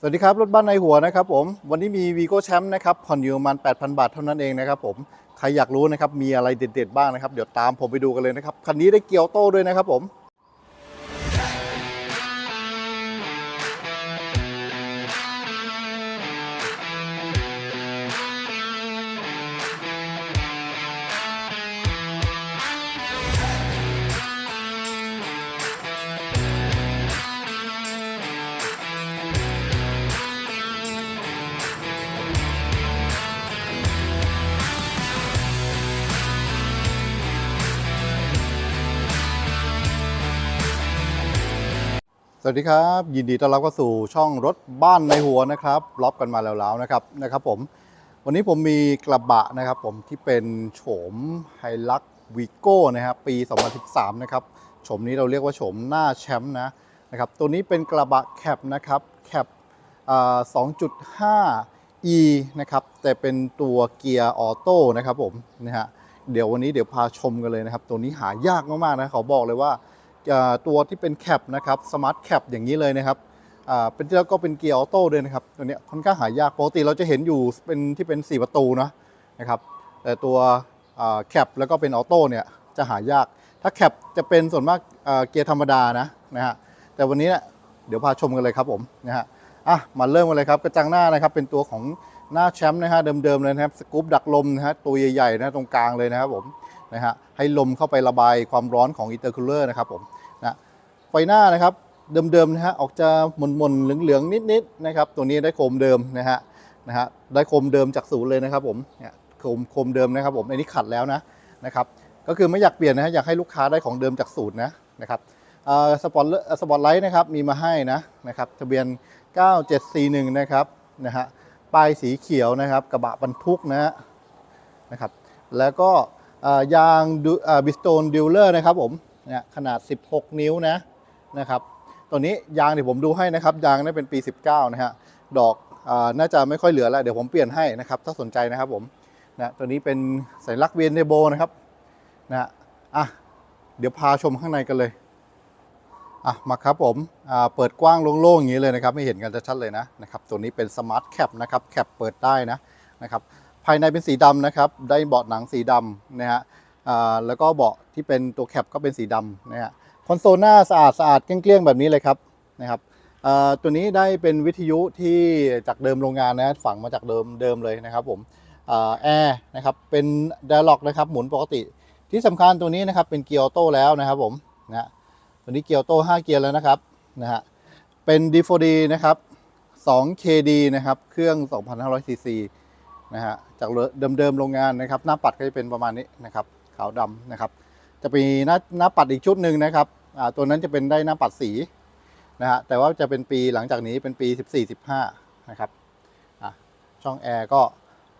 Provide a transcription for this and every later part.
สวัสดีครับ รถบ้านในหัวนะครับผม วันนี้มีวีโก้แชมป์นะครับผ่อนอยู่ประมาณ 8,000 บาทเท่านั้นเองนะครับผม ใครอยากรู้นะครับมีอะไรเด็ดๆบ้างนะครับ เดี๋ยวตามผมไปดูกันเลยนะครับ คันนี้ได้เกียวโต้ด้วยนะครับผม วัสดีครับ ยินดีต้อนรับเข้าสู่ช่องรถบ้านในหัวนะครับล็อบกันมาแล้วๆนะครับนะครับผมวันนี้ผมมีกระบะนะครับผมที่เป็นโฉมไฮลักวีโก้นะครับปี 2013 นะครับโฉมนี้เราเรียกว่าโฉมหน้าแชมป์นะนะครับตัวนี้เป็นกระบะแคปนะครับแคปอ่2.5 e นะครับแต่เป็นตัวเกียร์ออโต้นะครับผมนะฮะเดี๋ยววันนี้เดี๋ยวพาชมกันเลยนะครับ ตัวนี้หายากมากๆนะเขาบอกเลยว่า ตัวที่เป็นแคปนะครับสมาร์ทแคปอย่างนี้เลยนะครับเป็นแล้วก็เป็นเกียร์ออโต้ด้วยนะครับตัวนี้ค่อนข้างหายากปกติเราจะเห็นอยู่เป็นที่เป็น 4 ประตูนะนะครับแต่ตัวแคปแล้วก็เป็นออโต้เนี่ยจะหายาก ถ้าแคปจะเป็นส่วนมากเกียร์ธรรมดานะนะฮะแต่วันนี้เนี่ยเดี๋ยวพาชมกันเลยครับผมนะฮะอะมาเริ่มกันเลยครับกระจังหน้านะครับเป็นตัวของหน้าแชมป์นะฮะเดิมๆเลยนะครับสกู๊ปดักลมนะฮะตัวใหญ่ๆนะตรงกลางเลยนะครับผมนะฮะให้ลมเข้าไประบายความร้อนของอินเตอร์คูลเลอร์นะครับผม นะไฟหน้านะครับเดิมๆนะฮะออกจะหม่นๆเหลืองๆนิดๆนะครับ ตัวนี้ได้โคมเดิมนะฮะนะฮะได้โคมเดิมจากศูนย์เลยนะครับผมเนี่ยโคมโคมเดิมนะครับผมอันนี้ขัดแล้วนะนะครับก็คือไม่อยากเปลี่ยนนะฮะอยากให้ลูกค้าได้ของเดิมจากศูนย์นะนะครับสปอร์ตสปอร์ตไลท์นะครับมีมาให้นะนะครับทะเบียน 9741 นะครับนะฮะป้ายสีเขียวนะครับกระบะบรรทุกนะฮะนะครับแล้วก็ยางบิสโตนดิวเลอร์นะครับผม เนี่ยขนาด 16 นิ้วนะนะครับตัวนี้ยางเดี๋ยวผมดูให้นะครับยางนี่เป็นปี 19 นะฮะดอกอน่าจะไม่ค่อยเหลือแล้วเดี๋ยวผมเปลี่ยนให้นะครับถ้าสนใจนะครับผมนะตัวนี้เป็นสัญลักษณ์เวียนเดโบนะครับนะอะเดี๋ยวพาชมข้างในกันเลยอะมาครับผมอ่าเปิดกว้างโล่งๆอย่างนี้เลยนะครับไม่เห็นกันชัดเลยนะนะครับตัวนี้เป็นสมาร์ทแคปนะครับแคปเปิดได้นะนะครับภายในเป็นสีดำนะครับได้เบาะหนังสีดำนะฮะ แล้วก็เบาะที่เป็นตัวแคปก็เป็นสีดำนะฮะคอนโซลหน้าสะอาดสะอาดเกลี้ยงๆแบบนี้เลยครับนะครับตัวนี้ได้เป็นวิทยุที่จากเดิมโรงงานนะฝังมาจากเดิมเดิมเลยนะครับผมแอร์นะครับเป็น d ดล็อกนะครับหมุนปกติ ที่สำคัญตัวนี้นะครับเป็นเกียร์ออโต้แล้วนะครับผมนะฮะตัวนี้เกียร์ออโต้5เกียร์แล้วนะครับนะฮะเป็น D4D นะครับ 2KD นะครับเครื่อง 2,500ซีซีนะฮะจากเดิมๆโรงงานนะครับ หน้าปัดก็จะเป็นประมาณนี้นะครับ ขาวดำนะครับ จะมีหน้าหน้าปัดอีกชุดหนึ่งนะครับอ่าตัวนั้นจะเป็นได้หน้าปัดสีนะฮะแต่ว่าจะเป็นปีหลังจากนี้เป็นปี 14 15 นะครับอะช่องแอร์ก็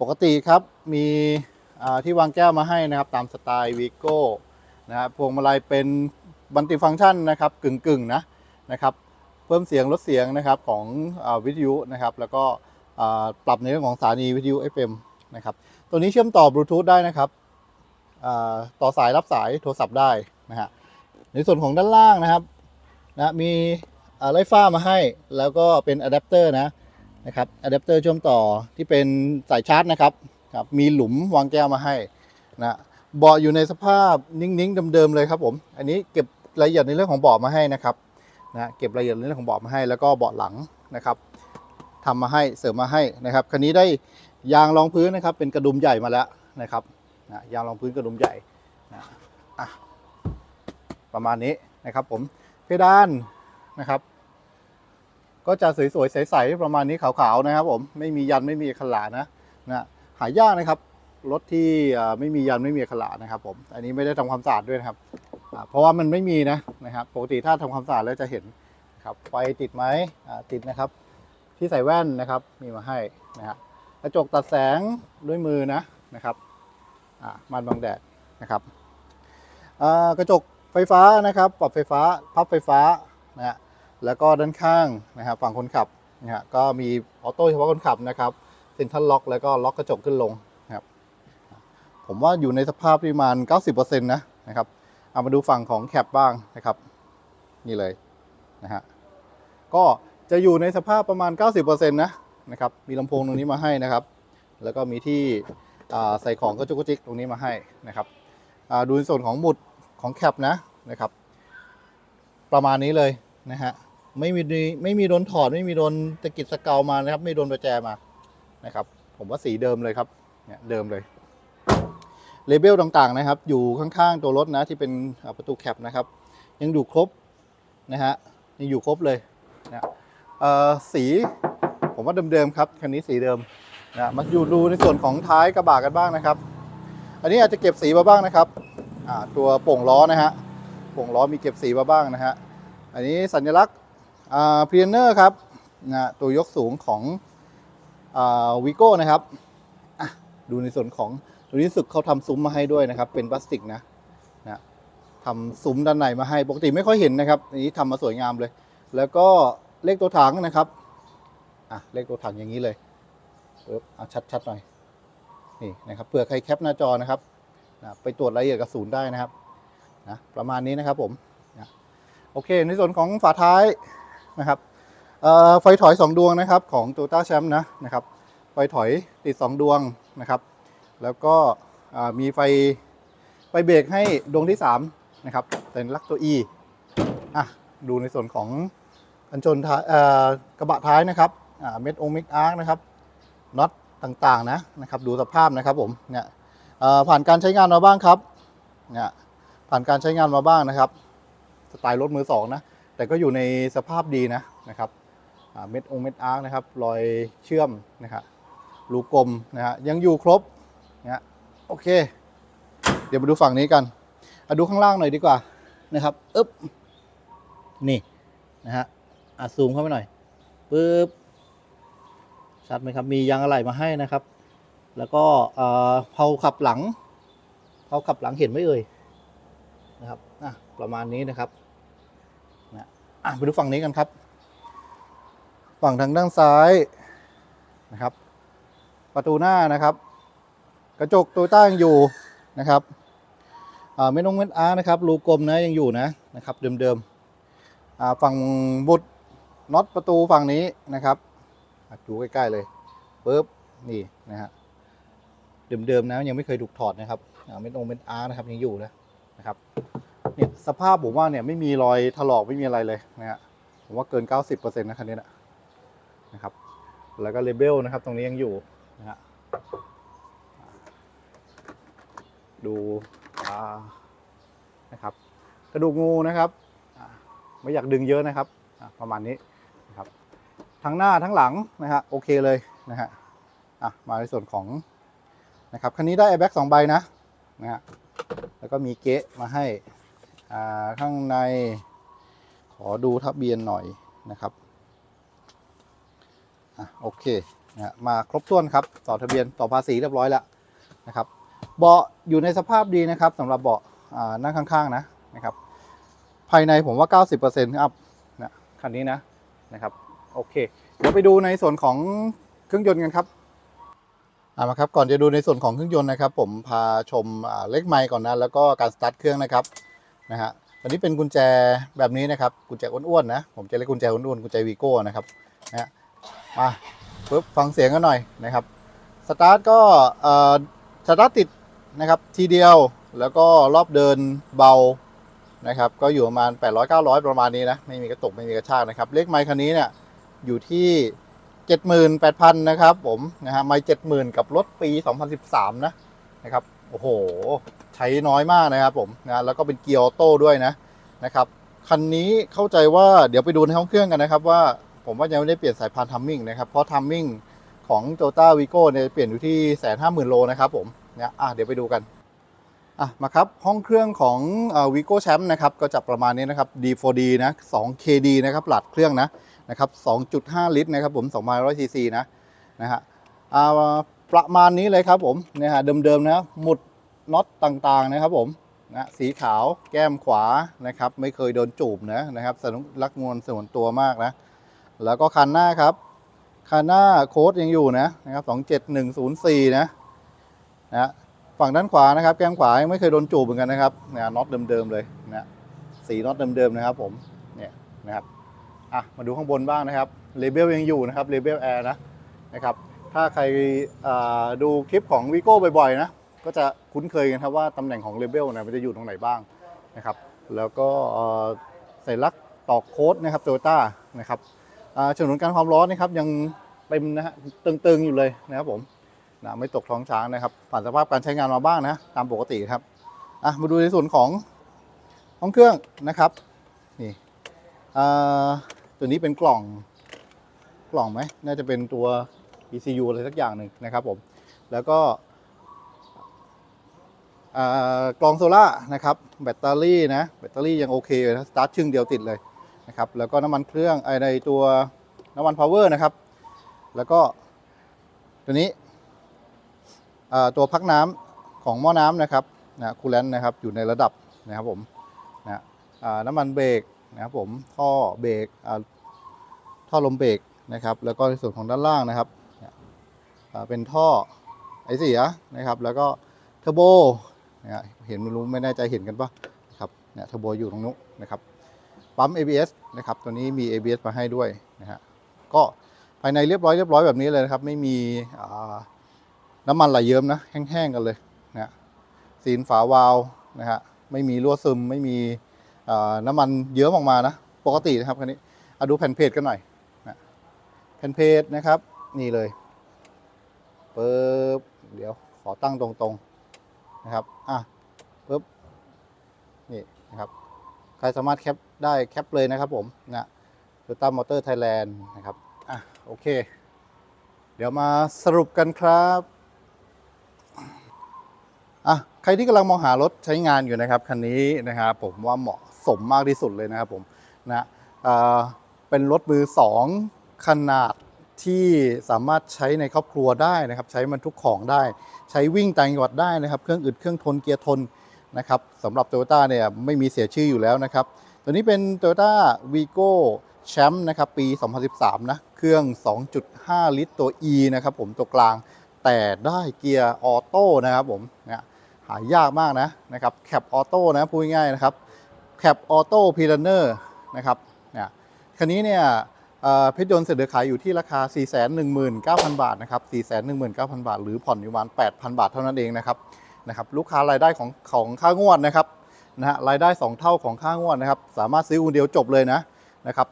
ปกติครับมีอ่าที่วางแก้วมาให้นะครับ ตามสไตล์วีโก้นะครับพวงมาลัยเป็นบันติฟังก์ชันนะครับกึ่งๆนะนะครับ เพิ่มเสียงลดเสียงนะครับของอวิทยุนะครับ แล้วก็ปรับในเรื่องของสถานีวิทยุ FM นะครับ ตัวนี้เชื่อมต่อบลูทูธได้นะครับ ต่อสายรับสายโทรศัพท์ได้นะฮะในส่วนของด้านล่างนะครับนะมีอ่าไลฟ้ามาให้แล้วก็เป็นอะแดปเตอร์นะนะครับอะแดปเตอร์เชื่อมต่อที่เป็นสายชาร์จนะครับครับมีหลุมวางแก้วมาให้นะเบาะอยู่ในสภาพนิ่งๆเดิมๆเลยครับผมอันนี้เก็บรายละเอียดในเรื่องของเบาะมาให้นะครับนะเก็บรายละเอียดในเรื่องของเบาะมาให้แล้วก็เบาะหลังนะครับทำมาให้เสริมมาให้นะครับคันนี้ได้ยางรองพื้นนะครับ เป็นกระดุมใหญ่มาแล้วนะครับ นะยางรองพื้นกระดุมใหญ่นะอะประมาณนี้นะครับผมเพดานนะครับ ก็จะสวยๆใสๆประมาณนี้ขาวๆนะครับ ผมไม่มียันไม่มีขลานะนะหายากนะครับรถที่ไม่มียันไม่มีขลานะครับ ผม อันนี้ไม่ได้ทำความสะอาดด้วยนะครับเพราะว่ามันไม่มีนะนะครับ ปกติถ้าทำความสะอาดแล้วจะเห็นครับไฟติดไหมติดนะครับ ที่ใส่แว่นนะครับมีมาให้นะฮะกระจกตัดแสงด้วยมือนะนะครับ ม่านบังแดดนะครับกระจกไฟฟ้านะครับปรับไฟฟ้าพับไฟฟ้านะฮะแล้วก็ด้านข้างนะครับฝั่งคนขับนะฮะก็มีออโต้เฉพาะคนขับนะครับเซ็นทรัลล็อกแล้วก็ล็อกกระจกขึ้นลงนะครับผมว่าอยู่ในสภาพประมาณ 90%นะนะครับเอามาดูฝั่งของแคปบ้างนะครับ นี่เลยนะฮะก็จะอยู่ในสภาพประมาณ 90%นะนะครับมีลำโพงตรงนี้มาให้นะครับ แล้วก็มีที่ ใส่ของกระจุกจิกตรงนี้มาให้นะครับดูในส่วนของหมุดของแคปนะนะครับ ประมาณนี้เลยนะฮะไม่มีไม่มีโดนถอดไม่มีโดนตะกิดสกเกามานะครับ ไม่โดนประแจมานะครับ ผมว่าสีเดิมเลยครับเนี่ยเดิมเลยเลเบลต่างๆนะครับ อยู่ข้างๆตัวรถนะที่เป็นประตูแคปนะครับ ยังอยู่ครบนะฮะยังอยู่ครบเลยนะสีผมว่าเดิมๆครับคันนี้สีเดิม นะมาอยู่ดูในส่วนของท้ายกระบะกันบ้างนะครับ อันนี้อาจจะเก็บสีมาบ้างนะครับตัวโป่งล้อนะฮะโป่งล้อมีเก็บสีมาบ้างนะฮะอันนี้สัญลักษณ์อ่าพีเนอร์ครับนะตัวยกสูงของวิโก้นะครับดูในส่วนของตัวนี้สึกเขาทำซุ้มมาให้ด้วยนะครับ เป็นพลาสติกนะนะทำซุ้มด้านในมาให้ปกติไม่ค่อยเห็นนะครับอันนี้ทำมาสวยงามเลย แล้วก็เลขตัวถังนะครับอะเลขตัวถังอย่างนี้เลย ปึ๊บอะชัดๆหน่อยนี่นะครับเผื่อใครแคปหน้าจอนะครับนะไปตรวจรายละเอียดกับศูนได้นะครับนะประมาณนี้นะครับผมนะโอเค ในส่วนของฝาท้ายนะครับไฟถอย 2 ดวงนะครับของ t o y o t a Champ นะนะครับไฟถอยติด 2 ดวงนะครับ แล้วก็มีไฟไฟเบรกให้ดวงที่ 3 นะครับเป็นลักตัว E อะดูในส่วนของกันชนท้ายกระบะท้ายนะครับเม็ดองเม็ดอาร์คนะครับ น็อตต่างๆนะนะครับดูสภาพนะครับผมเนี่ยผ่านการใช้งานมาบ้างครับเนี่ยผ่านการใช้งานมาบ้างนะครับ สไตล์รถมือสองนะแต่ก็อยู่ในสภาพดีนะนะครับเม็ดองเม็ดอาร์คนะครับรอยเชื่อมนะครับรูกลมนะฮะยังอยู่ครบนะโอเค เดี๋ยวมาดูฝั่งนี้กันอะดูข้างล่างหน่อยดีกว่านะครับอึ๊บนี่นะฮะอะซูมเข้าไปหน่อยปึ๊บ ชัดไหมครับ มียางอะไหล่มาให้นะครับ แล้วก็เผาขับหลังเผาขับหลังเห็นไหมเอ่ยนะครับอะประมาณนี้นะครับนะอะไปดูฝั่งนี้กันครับ ฝั่งทางด้านซ้ายนะครับ ประตูหน้านะครับ กระจกตัวตั้งอยู่นะครับอ่าเม็ดนงเม็ดอาร์นะครับรูกลมนะยังอยู่นะนะครับ เดิมๆฝั่งบุดน็อตประตูฝั่งนี้นะครับ ดูใกล้ๆเลยปึ๊บนี่นะฮะเดิมๆนะยังไม่เคยถูกถอดนะครับอ่าเม็ดนงเม็ดอาร์นะครับยังอยู่นะนะครับเนี่ยสภาพผมว่าเนี่ยไม่มีรอยถลอกไม่มีอะไรเลยนะฮะผมว่าเกิน 90%นะคันนี้นะนะครับ แล้วก็เลเบลนะครับ ตรงนี้ยังอยู่นะฮะดูอ่านะครับ กระดูกงูนะครับ ไม่อยากดึงเยอะนะครับ ประมาณนี้ ทั้งหน้าทั้งหลังนะฮะโอเคเลยนะฮะอะมาในส่วนของนะครับคันนี้ได้ airbag สองใบนะนะฮะแล้วก็มีเก๊ะมาให้อ่าข้างในขอดูทะเบียนหน่อยนะครับอะโอเคนะฮะมาครบถ้วนครับต่อทะเบียนต่อภาษีเรียบร้อยแล้วนะครับเบาะอยู่ในสภาพดีนะครับสำหรับเบาะอ่านั่งข้างๆนะนะครับ ภายในผมว่า 90%อัพนะคันนี้นะนะครับ โอเค เดี๋ยวไปดูในส่วนของเครื่องยนต์กันครับเอามาครับก่อนจะดูในส่วนของเครื่องยนต์นะครับ ผมพาชมอ่าเลขไมค์ก่อนนะแล้วก็การสตาร์ทเครื่องนะครับนะฮะอันนี้เป็นกุญแจแบบนี้นะครับกุญแจอ้วนๆนะผมจะเรียกกุญแจอ้วนๆกุญแจวีโก้นะครับนะฮะมาปุ๊บฟังเสียงกันหน่อยนะครับสตาร์ทก็เอ่อสตาร์ทติดนะครับทีเดียวแล้วก็รอบเดินเบานะครับก็อยู่ประมาณ 800 900 ประมาณนี้นะไม่มีกระตกไม่มีกระชากนะครับเลขไมค์คันนี้เนี่ย อยู่ที่78,000นะครับ ผมนะฮะไมค์70,000กับรถปี2013นะนะครับโอ้โห ใช้น้อยมากนะครับผมนะแล้วก็เป็นเกียร์ออโต้ด้วยนะนะครับคันนี้เข้าใจว่าเดี๋ยวไปดูในห้องเครื่องกันนะครับ ว่าผมว่ายังไม่ได้เปลี่ยนสายพานทัมมิ่งนะครับเพราะทัมมิ่งของ t o y o t a v i g o เนี่ยเปลี่ยนอยู่ที่แสนห้าหมื่นโลนะครับผมเนี่ยอะเดี๋ยวไปดูกันอะมาครับห้องเครื่องของวีโก้แชมป์นะครับก็จะประมาณนี้นะครับ D4D นะ 2KD นะครับหลัดเครื่องนะ นะครับ2.5 ลิตรนะครับผม2,100ซีซีนะนะฮะอ่าประมาณนี้เลยครับผมเนี่ยฮะเดิมๆนะหมุดน็อตต่างๆนะครับผมนะสีขาวแก้มขวานะครับไม่เคยโดนจูบนะนะครับสนุกรักงวนส่วนตัวมากนะแล้วก็คันหน้าครับคันหน้าโค้ดยังอยู่นะนะครับ27104นะนะฮะฝั่งด้านขวานะครับ แก้มขวายังไม่เคยโดนจูบเหมือนกันนะครับนี่ยน็อตเดิมๆเลยนะสีน็อตเดิมๆนะครับผมเนี่ยนะครับ อะมาดูข้างบนบ้างนะครับเลเบลยังอยู่นะครับเลเบลแอร์นะนะครับถ้าใครดูคลิปของ Vigo บ่อยๆนะก็จะคุ้นเคยกันครับว่าตำแหน่งของเลเบลเนี่ยมันจะอยู่ตรงไหนบ้างนะครับแล้วก็เอ่อสัญลักษณ์ตอกโค้ดนะครับโตโยต้านะครับฉนวนการความร้อนนะครับยังเต็มนะฮะตึงๆอยู่เลยนะครับผมนะไม่ตกท้องช้างนะครับผ่านสภาพการใช้งานมาบ้างนะตามปกติครับอะมาดูในส่วนของห้องเครื่องนะครับนี่อ่า ตัวนี้เป็นกล่องกล่องไหมน่าจะเป็นตัว ECU อะไรสักอย่างหนึ่งนะครับผม แล้วก็กล่องโซล่านะครับ แบตเตอรี่นะ แบตเตอรี่ยังโอเคเลยนะ สตาร์ทชึ่งเดียวติดเลยนะครับ แล้วก็น้ำมันเครื่องไอในตัวน้ำมันพาวเวอร์นะครับ แล้วก็ตัวนี้ตัวพักน้ำของหม้อน้ำนะครับนะคูลเลนนะครับ อยู่ในระดับนะครับผมนะน้ำมันเบรก นะครับผมท่อเบรกท่อลมเบรกนะครับ แล้วก็ในส่วนของด้านล่างนะครับเป็นท่อไอเสียนะครับ แล้วก็เทอร์โบนะเห็นไม่รู้ไม่แน่ใจเห็นกันปะนะครับเนี่ยเทอร์โบอยู่ตรงนู้นนะครับปั๊ม ABS นะครับตัวนี้มี ABS มาให้ด้วยนะฮะก็ภายในเรียบร้อยเรียบร้อยแบบนี้เลยนะครับ ไม่มีน้ำมันไหลเยิ้มนะแห้งๆกันเลยนะฮะซีนฝาวาล์วนะฮะไม่มีรั่วซึมไม่มี น้ำมันเยิ้มออกมานะ ปกตินะครับคันนี้เอาดูแผ่นเพจกันหน่อยนะแผ่นเพจนะครับ นี่เลยปึ๊บเดี๋ยวขอตั้งตรงๆนะครับอะปึ๊บนี่นะครับใครสามารถแคปได้แคปเลยนะครับผมนะโตต้ามอเตอร์ไทยแลนด์นะครับอะโอเค เดี๋ยวมาสรุปกันครับอะใครที่กำลังมองหารถใช้งานอยู่นะครับ คันนี้นะครับผมว่าเหมาะ สมมากที่สุดเลยนะครับผมนะเป็นรถมือสองขนาดที่สามารถใช้ในครอบครัวได้นะครับ ใช้บรรทุกของได้ ใช้วิ่งต่างจังหวัดได้นะครับ เครื่องอึดเครื่องทนเกียร์ทนนะครับสำหรับ t o y ยต้เนี่ยไม่มีเสียชื่ออยู่แล้วนะครับ ตัวนี้เป็น Toyota Vigo Champ นะครับปี 2013 นะ เครื่อง 2.5 ลิตรตัว E นะครับผมตัวกลางแต่ได้เกียร์ออโต้นะครับผมนะหายากมากนะนะครับแคปออโต้นะพูดง่ายๆนะครับ แคปออโต้พีลันเนอร์นะครับเนี่ยคันนี้เนี่ยเพชรยนต์เสนอขายอยู่ที่ราคา 419,000 บาทนะครับ 419,000 บาท หรือผ่อนอยู่ประมาณ 8,000 บาทเท่านั้นเองนะครับนะครับลูกค้ารายได้ของของค่างวดนะครับนะฮะรายได้ 2 เท่าของค่างวดนะครับ สามารถซื้อคนเดียวจบเลยนะนะครับ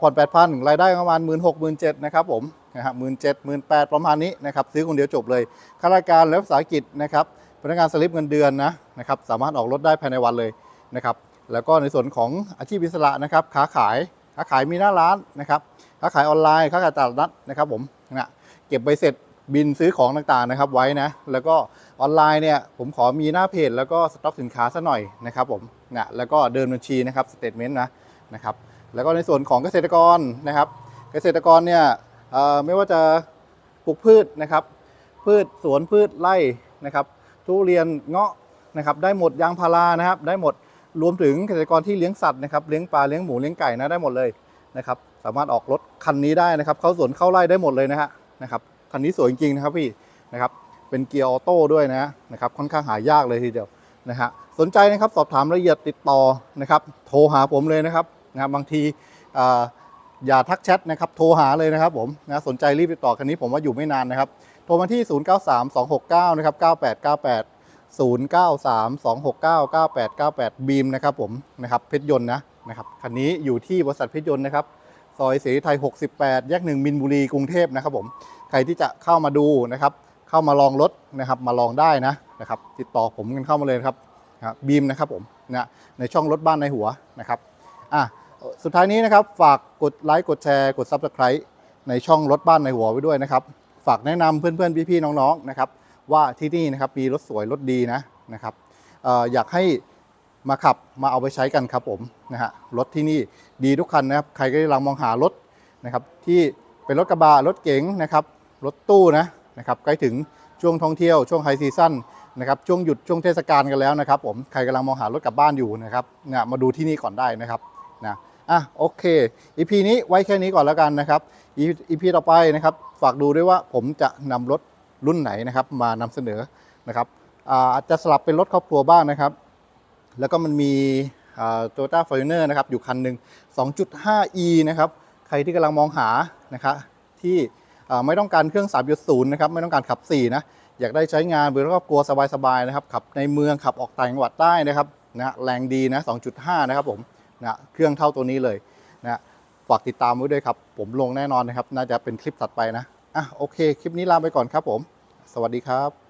ผ่อน 8,000 รายได้ประมาณ 16,000 17,000นะครับผมนะฮะ17,000 18,000ประมาณนี้นะครับซื้อคนเดียวจบเลยข้าราชการและภาษาอังกฤษนะครับพนักงานสลิปเงินเดือนนะนะครับสามารถออกรถได้ภายในวันเลยนะครับ แล้วก็ในส่วนของอาชีพอิสระนะครับค้าขายค้าขายมีหน้าร้านนะครับค้าขายออนไลน์ค้าขายตลาดนัดนะครับผมนะเก็บใบเสร็จบินซื้อของต่างๆนะครับไว้นะแล้วก็ออนไลน์เนี่ยผมขอมีหน้าเพจแล้วก็สต็อกสินค้าซะหน่อยนะครับผมนะแล้วก็เดินบัญชีนะครับสเตทเมนต์นะนะครับแล้วก็ในส่วนของเกษตรกรนะครับ เกษตรกรเนี่ยไม่ว่าจะปลูกพืชนะครับ พืชสวนพืชไร่นะครับทุเรียนเงาะนะครับได้หมดยางพารานะครับ ได้หมด รวมถึงเกษตรกรที่เลี้ยงสัตว์นะครับเลี้ยงปลาเลี้ยงหมูเลี้ยงไก่นะได้หมดเลยนะครับสามารถออกรถคันนี้ได้นะครับ เข้าสวนเข้าไร่ได้หมดเลยนะฮะนะครับคันนี้สวยจริงๆนะครับพี่นะครับเป็นเกียร์ออโต้ด้วยนะนะครับค่อนข้างหายากเลยทีเดียวนะฮะสนใจนะครับสอบถามรายละเอียดติดต่อนะครับโทรหาผมเลยนะครับนะครับบางทีอ่าอย่าทักแชทนะครับโทรหาเลยนะครับผมนะสนใจรีบติดต่อคันนี้ผมว่าอยู่ไม่นานนะครับโทรมาที่ 093269นะครับ9898 0932699898 บีมนะครับผมนะครับเพชรยนต์นะนะครับคันนี้อยู่ที่บริษัทเพชรยนต์นะครับซอยเสรีไทย 68 แยกหนึ่งมินบุรีกรุงเทพนะครับผมใครที่จะเข้ามาดูนะครับ เข้ามาลองรถนะครับมาลองได้นะนะครับ ติดต่อผมกันเข้ามาเลยครับนะบบีมนะครับผมนะในช่องรถบ้านในหัวนะครับอะสุดท้ายนี้นะครับ ฝากกดไลค์กดแชร์กด Subscribe ในช่องรถบ้านในหัวไว้ด้วยนะครับ ฝากแนะนำเพื่อนๆ พี่ๆ น้องๆนะครับ ว่าที่นี่นะครับมีรถสวยรถดีนะนะครับอออยากให้มาขับมาเอาไปใช้กันครับผมนะฮะรถที่นี่ดีทุกคันนะครับใครก็กำลังมองหารถนะครับที่เป็นรถกระบะรถเก๋งนะครับรถตู้นะนะครับใกล้ถึงช่วงท่องเที่ยวช่วงไฮซีซั่นนะครับช่วงหยุดช่วงเทศกาลกันแล้วนะครับผมใครกำลังมองหารถกลับบ้านอยู่นะครับเนี่ยมาดูที่นี่ก่อนได้นะครับนะอะโอเค EP นี้ไว้แค่นี้ก่อนแล้วกันนะครับ EP ต่อไปนะครับฝากดูด้วยว่าผมจะนำรถ รุ่นไหนนะครับมานำเสนอนะครับอาจจะสลับเป็นรถครอบครัวบ้างนะครับ แล้วก็มันมีโตโยต้าฟอร์จูเนอร์นะครับอยู่คันหนึ่ง 2.5e นะครับใครที่กำลังมองหานะครับที่ไม่ต้องการเครื่อง 3.0 นะครับไม่ต้องการขับ 4 นะ อยากได้ใช้งานบนครอบครัวสบายๆนะครับขับในเมืองขับออกต่างจังหวัดได้นะครับนะแรงดีนะ 2.5 นะครับผมนะเครื่องเท่าตัวนี้เลยนะฝากติดตามไว้ด้วยครับ ผมลงแน่นอนนะครับ น่าจะเป็นคลิปถัดไปนะ อะโอเค คลิปนี้ลาไปก่อนครับผม สวัสดีครับ